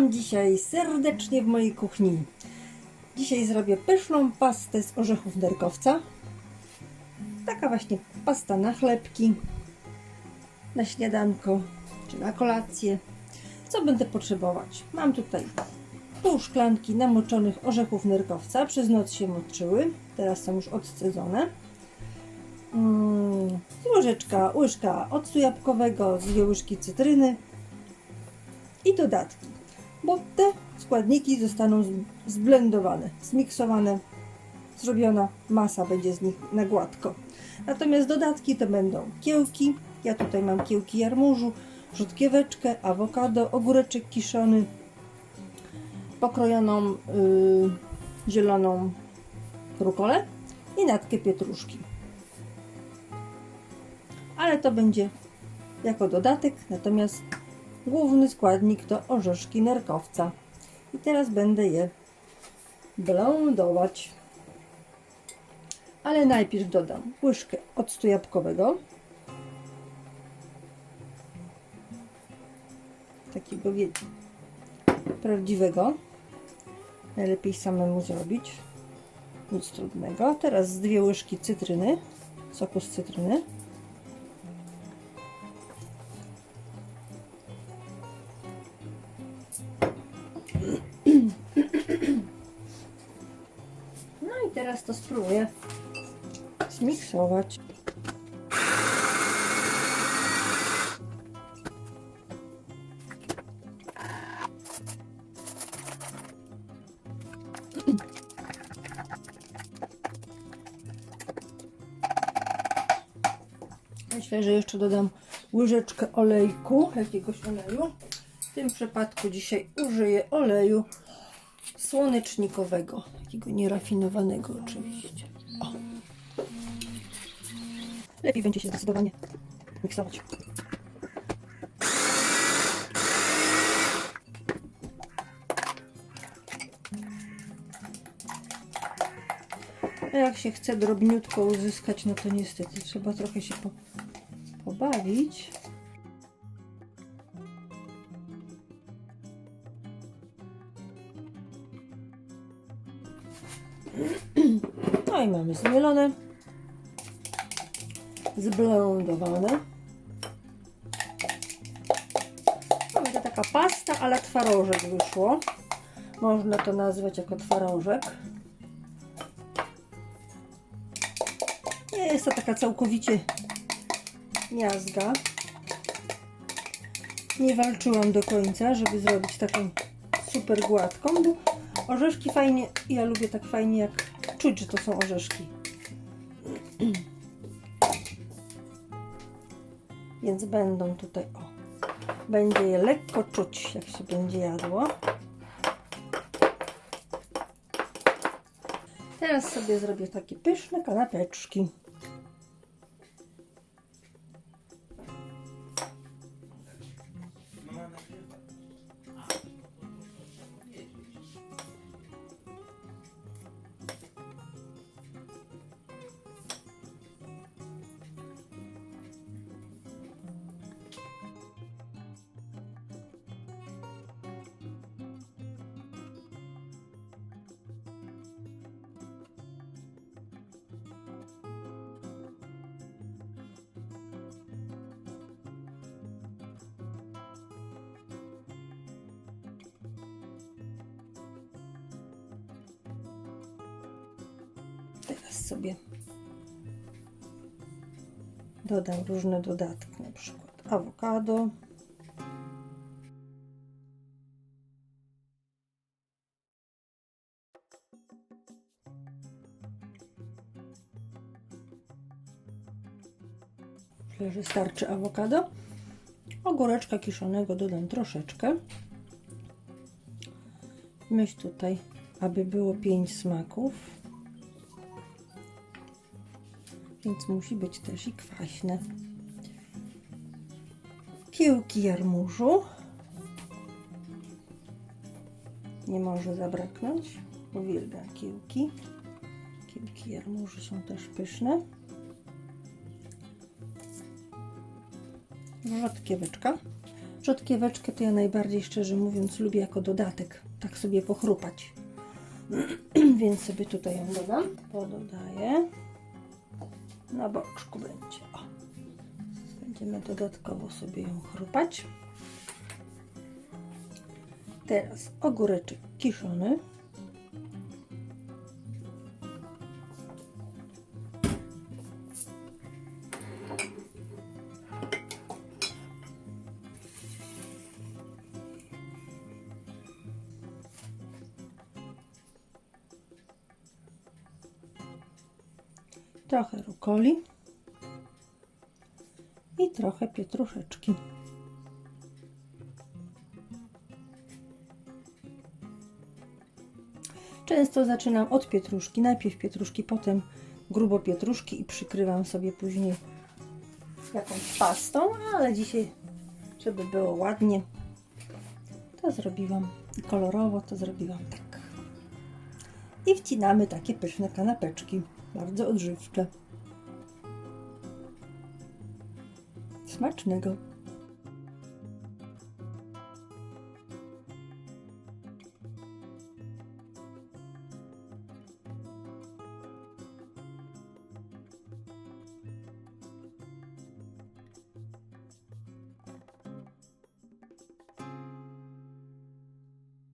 dzisiaj serdecznie w mojej kuchni. Dzisiaj zrobię pyszną pastę z orzechów nerkowca. Taka właśnie pasta na chlebki, na śniadanko czy na kolację. Co będę potrzebować? Mam tutaj pół szklanki namoczonych orzechów nerkowca. Przez noc się moczyły, teraz są już odcedzone. Mm, łyżeczka, łyżka octu jabłkowego, dwie łyżki cytryny i dodatki, bo te składniki zostaną zblendowane, zmiksowane, zrobiona masa będzie z nich na gładko. Natomiast dodatki to będą kiełki, ja tutaj mam kiełki jarmużu, rzodkieweczkę, awokado, ogóreczek kiszony, pokrojoną y, zieloną rukolę i natkę pietruszki. Ale to będzie jako dodatek, natomiast główny składnik to orzeszki nerkowca. I teraz będę je blendować. Ale najpierw dodam łyżkę octu jabłkowego. Takiego wiecie, prawdziwego. Najlepiej samemu zrobić. Nic trudnego. Teraz dwie łyżki cytryny, soku z cytryny. To spróbuję zmiksować. Myślę, że jeszcze dodam łyżeczkę olejku, jakiegoś oleju. W tym przypadku dzisiaj użyję oleju słonecznikowego, takiego nierafinowanego oczywiście. O. Lepiej będzie się zdecydowanie miksować. A jak się chce drobniutko uzyskać, no to niestety trzeba trochę się po, pobawić. No i mamy zmielone, zblendowane. Mamy to taka pasta, ale twarożek wyszło. Można to nazwać jako twarożek. Nie jest to taka całkowicie miazga. Nie walczyłam do końca, żeby zrobić taką super gładką, bo orzeszki fajnie, ja lubię tak fajnie jak czuć, że to są orzeszki. Więc będą tutaj, o, będzie je lekko czuć, jak się będzie jadło. Teraz sobie zrobię takie pyszne kanapeczki. Teraz sobie dodam różne dodatki, na przykład awokado. Myślę, że starczy awokado. Ogóreczka kiszonego dodam troszeczkę. Myśl tutaj, aby było 5 smaków. Więc musi być też i kwaśne. Kiełki jarmużu. Nie może zabraknąć. Uwielbiam kiełki. Kiełki jarmużu są też pyszne. Rzodkieweczka. Rzodkieweczkę to ja najbardziej, szczerze mówiąc, lubię jako dodatek. Tak sobie pochrupać. Więc sobie tutaj ją dodam. Pododaję. Na boczku będzie. O. Będziemy dodatkowo sobie ją chrupać. Teraz ogóreczek kiszony. Trochę rukoli i trochę pietruszeczki. Często zaczynam od pietruszki, najpierw pietruszki, potem grubo pietruszki i przykrywam sobie później jakąś pastą, ale dzisiaj, żeby było ładnie, to zrobiłam kolorowo to zrobiłam tak. I wcinamy takie pyszne kanapeczki, bardzo odżywcze. Smacznego.